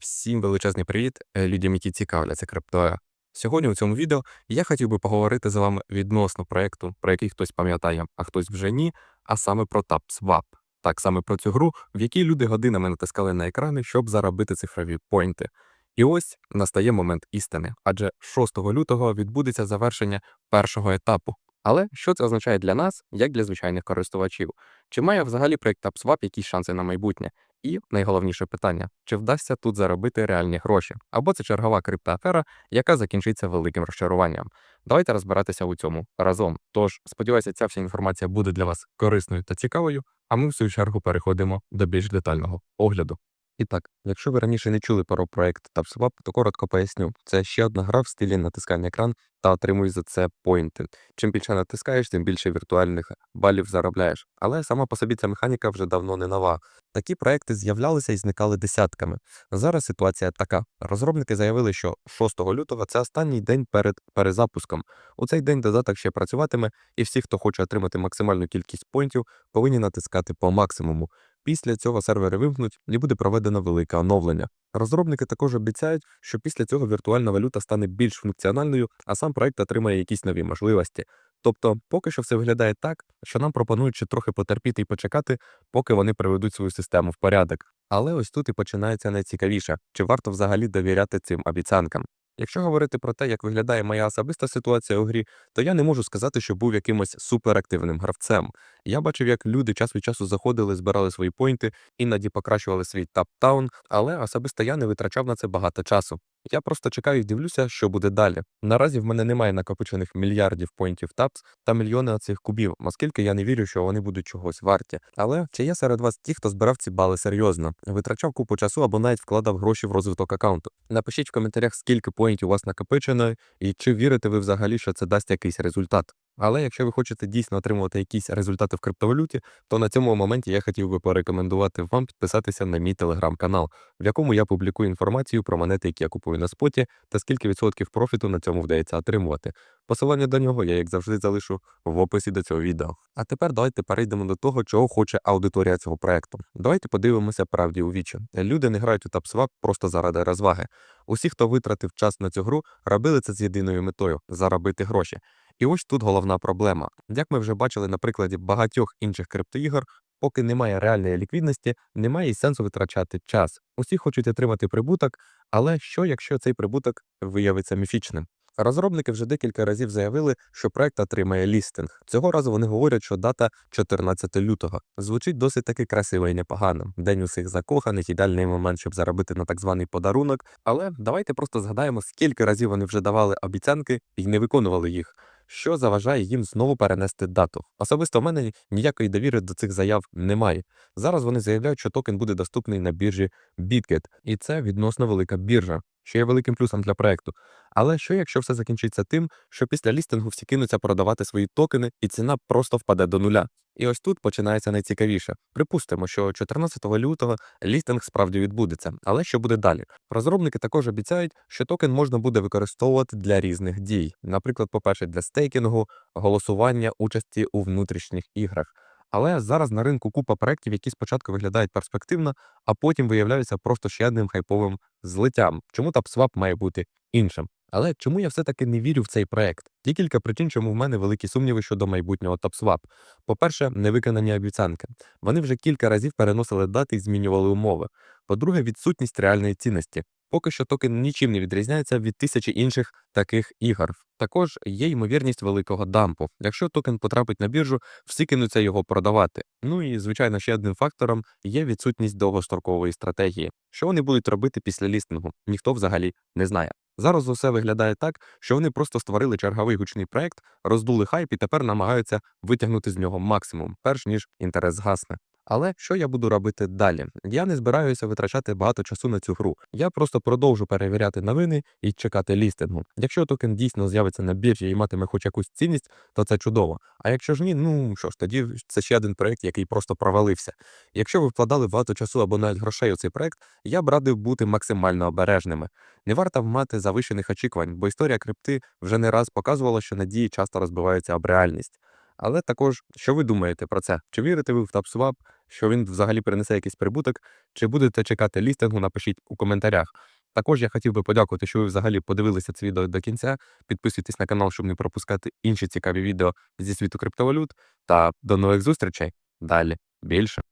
Всім величезний привіт е, людям, які цікавляться криптою. Сьогодні у цьому відео я хотів би поговорити з вами відносно проєкту, про який хтось пам'ятає, а хтось вже ні, а саме про TapSwap. Так саме про цю гру, в якій люди годинами натискали на екрани, щоб заробити цифрові поінти. І ось настає момент істини, адже 6 лютого відбудеться завершення першого етапу. Але що це означає для нас, як для звичайних користувачів? Чи має взагалі проєкт TapSwap якісь шанси на майбутнє? І найголовніше питання: чи вдасться тут заробити реальні гроші? Або це чергова криптоафера, яка закінчиться великим розчаруванням. Давайте розбиратися у цьому разом. Тож сподіваюся, ця вся інформація буде для вас корисною та цікавою. А ми в свою чергу переходимо до більш детального огляду. І так, якщо ви раніше не чули про проект TapSwap, то коротко поясню. Це ще одна гра в стилі натискання екран та отримуєш за це поінти. Чим більше натискаєш, тим більше віртуальних балів заробляєш. Але сама по собі ця механіка вже давно не нова. Такі проекти з'являлися і зникали десятками. Зараз ситуація така: розробники заявили, що 6 лютого це останній день перед перезапуском. У цей день додаток ще працюватиме, і всі, хто хоче отримати максимальну кількість поінтів, повинні натискати по максимуму. Після цього сервери вимкнуть і буде проведено велике оновлення. Розробники також обіцяють, що після цього віртуальна валюта стане більш функціональною, а сам проект отримає якісь нові можливості. Тобто, поки що все виглядає так, що нам пропонують ще трохи потерпіти і почекати, поки вони приведуть свою систему в порядок. Але ось тут і починається найцікавіше: чи варто взагалі довіряти цим обіцянкам? Якщо говорити про те, як виглядає моя особиста ситуація у грі, то я не можу сказати, що був якимось суперактивним гравцем. Я бачив, як люди час від часу заходили, збирали свої пойнти, іноді покращували свій таптаун, але особисто я не витрачав на це багато часу. Я просто чекаю і дивлюся, що буде далі. Наразі в мене немає накопичених мільярдів поінтів тапс та мільйони оцих кубів, оскільки я не вірю, що вони будуть чогось варті. Але чи є серед вас ті, хто збирав ці бали серйозно, витрачав купу часу або навіть вкладав гроші в розвиток аккаунту? Напишіть в коментарях, скільки поінтів у вас накопичено, і чи вірите ви взагалі, що це дасть якийсь результат. Але якщо ви хочете дійсно отримувати якісь результати в криптовалюті, то на цьому моменті я хотів би порекомендувати вам підписатися на мій телеграм-канал, в якому я публікую інформацію про монети, які я купую на споті, та скільки відсотків профіту на цьому вдається отримувати. Посилання до нього я, як завжди, залишу в описі до цього відео. А тепер давайте перейдемо до того, чого хоче аудиторія цього проекту. Давайте подивимося правді у вічі. Люди не грають у TapSwap просто заради розваги. Усі, хто витратив час на цю гру, робили це з єдиною метою заробити гроші. І ось тут головна проблема. Як ми вже бачили на прикладі багатьох інших криптоігор, поки немає реальної ліквідності, немає сенсу витрачати час. Усі хочуть отримати прибуток, але що якщо цей прибуток виявиться міфічним? Розробники вже декілька разів заявили, що проект отримає лістинг. Цього разу вони говорять, що дата 14 лютого. Звучить досить таки красиво і непогано. День усіх закоханих, ідеальний момент, щоб заробити на так званий подарунок. Але давайте просто згадаємо, скільки разів вони вже давали обіцянки і не виконували їх що заважає їм знову перенести дату. Особисто в мене ніякої довіри до цих заяв немає. Зараз вони заявляють, що токен буде доступний на біржі BitGet, і це відносно велика біржа, що є великим плюсом для проекту. Але що якщо все закінчиться тим, що після лістингу всі кинуться продавати свої токени, і ціна просто впаде до нуля? І ось тут починається найцікавіше. Припустимо, що 14 лютого лістинг справді відбудеться. Але що буде далі? Розробники також обіцяють, що токен можна буде використовувати для різних дій, наприклад, по-перше, для стейкінгу, голосування, участі у внутрішніх іграх. Але зараз на ринку купа проєктів, які спочатку виглядають перспективно, а потім виявляються просто ще одним хайповим злиттям. Чому TapSwap має бути іншим? Але чому я все-таки не вірю в цей проект? Є кілька причин, чому в мене великі сумніви щодо майбутнього TapSwap. По-перше, невиконані обіцянки. Вони вже кілька разів переносили дати і змінювали умови. По-друге, відсутність реальної цінності. Поки що токен нічим не відрізняється від тисячі інших таких ігор. Також є ймовірність великого дампу. Якщо токен потрапить на біржу, всі кинуться його продавати. Ну і звичайно, ще одним фактором є відсутність довгострокової стратегії. Що вони будуть робити після лістингу, ніхто взагалі не знає. Зараз усе виглядає так, що вони просто створили черговий гучний проект, роздули хайп і тепер намагаються витягнути з нього максимум, перш ніж інтерес згасне. Але що я буду робити далі? Я не збираюся витрачати багато часу на цю гру. Я просто продовжу перевіряти новини і чекати лістингу. Якщо токен дійсно з'явиться на біржі і матиме хоч якусь цінність, то це чудово. А якщо ж ні, ну що ж, тоді це ще один проект, який просто провалився. Якщо ви вкладали багато часу або навіть грошей у цей проект, я б радив бути максимально обережними. Не варто мати завищених очікувань, бо історія крипти вже не раз показувала, що надії часто розбиваються об реальність. Але також, що ви думаєте про це? Чи вірите ви в TapSwap? Що він взагалі принесе якийсь прибуток. Чи будете чекати лістингу, напишіть у коментарях. Також я хотів би подякувати, що ви взагалі подивилися це відео до кінця. Підписуйтесь на канал, щоб не пропускати інші цікаві відео зі світу криптовалют. Та до нових зустрічей. Далі більше.